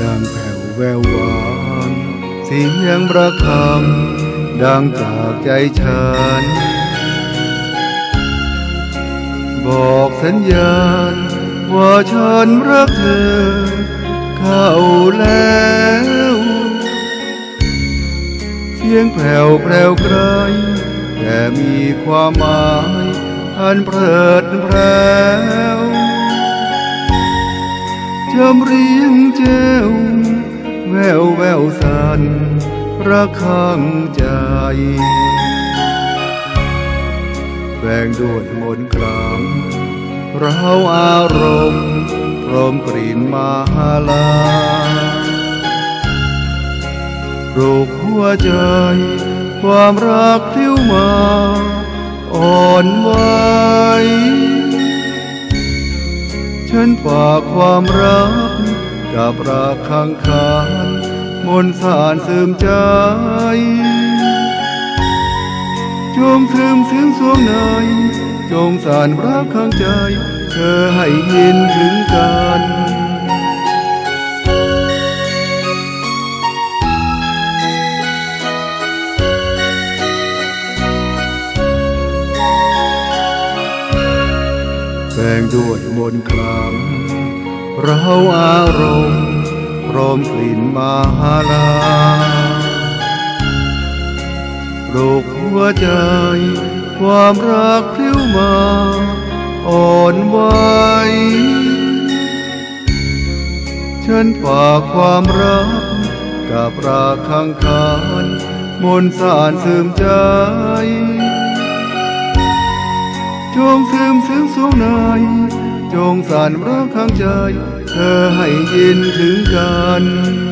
ดังแผ่วแววหวานเสียงประคำดังจากใจฉัน บอกสัญญาณ ว่าฉันรักเธอ เข้าแล้วเสียงแผ่วแปรวไกลแต่มีความหมายอันเพลิดเพล้ว จำเรียงเจ้าแววแววสันระคังใจแบ่งด้วยมนต์คลามเราอารมณ์ พร้อมกลิ่นมาลาปลูกหัวใจ ความรักทิ้วมา อ่อนหวฉัน ฝากความรัก กับรักข้างคานมนต์สารซึมใจจงซึมซึ้งสวงในจงสานรักข้างใจ เธอให้ยินถึงกันแบ่งด้วยมนคลำเราอารมณ์พร้อมกลิ่นมาลาปลูกหัวใจ ความรักพลิ้วมาอ่อนไหวฉันฝากความรักกับรักข้างคานมนสารซึมใจ จงซึมซึ้งสวงใน จงสานรักข้างใจ เธอให้ยินถึงกัน